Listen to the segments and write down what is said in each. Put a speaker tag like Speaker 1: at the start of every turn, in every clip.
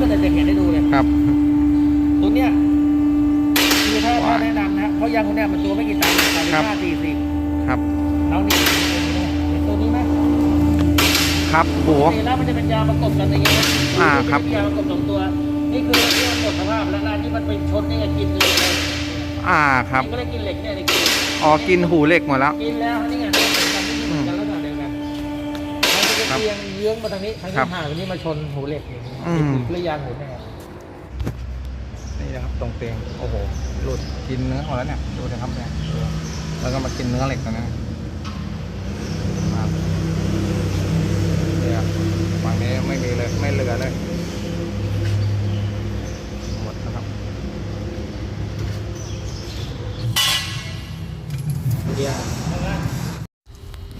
Speaker 1: จะจะเห็นได้ดูเลย
Speaker 2: ครับ
Speaker 1: ตัวเนี้ยคือถ้า
Speaker 2: ว่า
Speaker 1: ถ้าแนะนำนะเพราะยางคนเนี้ยมันตัวไม่กี่ตังค์สามสิบ
Speaker 2: ครับ
Speaker 1: ห้าสี่สิบ
Speaker 2: ครับ
Speaker 1: แล้วนี่เห็นตัวนี้ไหม
Speaker 2: ครับโห
Speaker 1: ปกติแล้วมันจะเป็นยางประกบกันอย่างเงี้ย
Speaker 2: อ่าครับ
Speaker 1: ยางประกบสองตัว นี่คือเรื่องหมดสภาพแล้วร้านที่มันไปชนนี่ก็กินเลยเลย
Speaker 2: อ่าครับ
Speaker 1: นี่ก็เลยกินเหล็กเนี่ยเลยกิน
Speaker 2: อ๋อกินหูเหล็กหมดแล้ว
Speaker 1: กินแล้วนี่ไง
Speaker 2: ครับ
Speaker 1: เอียงเยื้องมาทางนี้ทาง
Speaker 2: ครั
Speaker 1: นี้
Speaker 2: บ
Speaker 1: ห่างทางนี้มาชนหูเหล็กอย่างนี้
Speaker 2: อืม
Speaker 1: หรือยางหูแน่
Speaker 2: นี่นะครับตรงเตียงโอ้โหหลุดกินเนื้อหมดแล้วเนี่ยดูนะครับเนี่ยดูแล้วก็มากินเนื้อเหล็กตรงนี้ครับเนี่ยฝั่งนี้ไม่มีเลยไม่เหลือเลยหมดนะครับ
Speaker 1: เดียว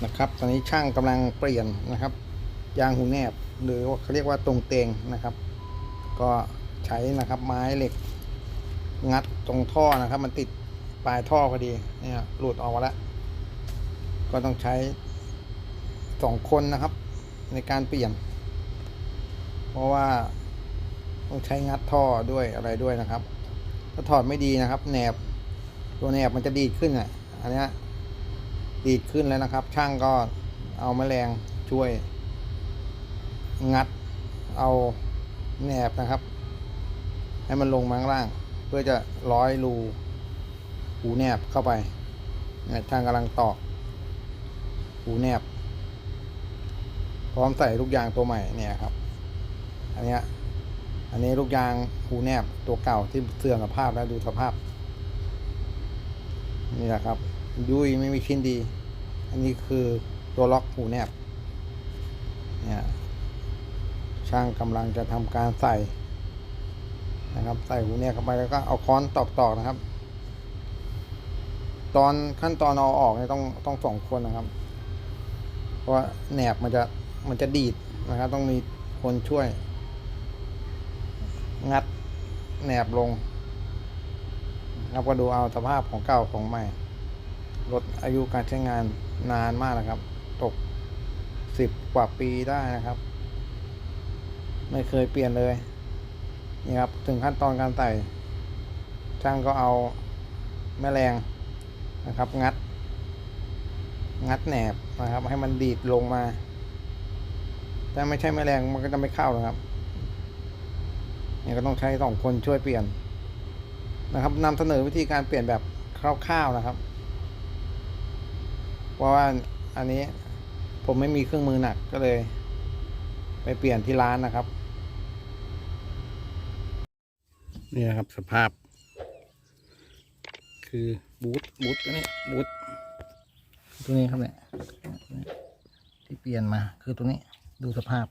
Speaker 2: นะครับ ตอนนี้ช่างกำลังเปลี่ยนนะครับ ยางหูแนบ หรือว่าเขาเรียกว่าตรงเตงนะครับ ก็ใช้นะครับไม้เหล็ก งัดตรงท่อนะครับ มันติดปลายท่อพอดีเนี่ยหลุดออกมาแล้ว ก็ต้องใช้สองคนนะครับ ในการเปลี่ยน เพราะว่าต้องใช้งัดท่อด้วยอะไรด้วยนะครับ ถ้าถอดไม่ดีนะครับแหนบตัวแหนบมันจะดีดขึ้นอะอันนี้ดีดขึ้นแล้วนะครับ ช่างก็เอาแมลงช่วย งัดเอาแหนบนะครับ ให้มันลงมาข้างล่าง เพื่อจะร้อยรูหูแหนบเข้าไปเนี่ยช่างกำลังตอกหูแหนบ พร้อมใส่ลูกยางตัวใหม่เนี่ยครับ อันนี้อันนี้ลูกยางหูแนบตัวเก่าที่เสื่อมสภาพแล้วดูสภาพ นี่แหละครับ ยุยไม่มีชิ้นดี อันนี้คือตัวล็อกหูแนบเนี่ย ช่างกำลังจะทำการใส่นะครับ ใส่หูแนบเข้าไปแล้วก็เอาค้อนตอกๆนะครับ ตอนขั้นตอนเอาออกเนี่ยต้องต้องสองคนนะครับ เพราะว่าแหนบมันจะมันจะดีดนะครับ ต้องมีคนช่วย งัดแหนบลงนะครับก็ดูเอาสภาพของเก่าของใหม่ลดอายุการใช้งานนานมากนะครับ ตกสิบกว่าปีได้นะครับ ไม่เคยเปลี่ยนเลยนี่ครับถึงขั้นตอนการใส่ช่างก็เอาแม่แรงนะครับ งัด งัดแหนบนะครับ ให้มันดีดลงมา ถ้าไม่ใช่แม่แรงมันก็จะไม่เข้านะครับนี่ก็ต้องใช้สองคนช่วยเปลี่ยนนะครับนำเสนอวิธีการเปลี่ยนแบบคร่าวๆนะครับ เพราะว่าอันนี้ผมไม่มีเครื่องมือหนักก็เลย ไปเปลี่ยนที่ร้านนะครับ นี่ยครับสภาพ คือบูทบูทตัวนี้บูทตัวนี้ครับเนี่ยที่เปลี่ยนมาคือตัวนี้ดูสภาพ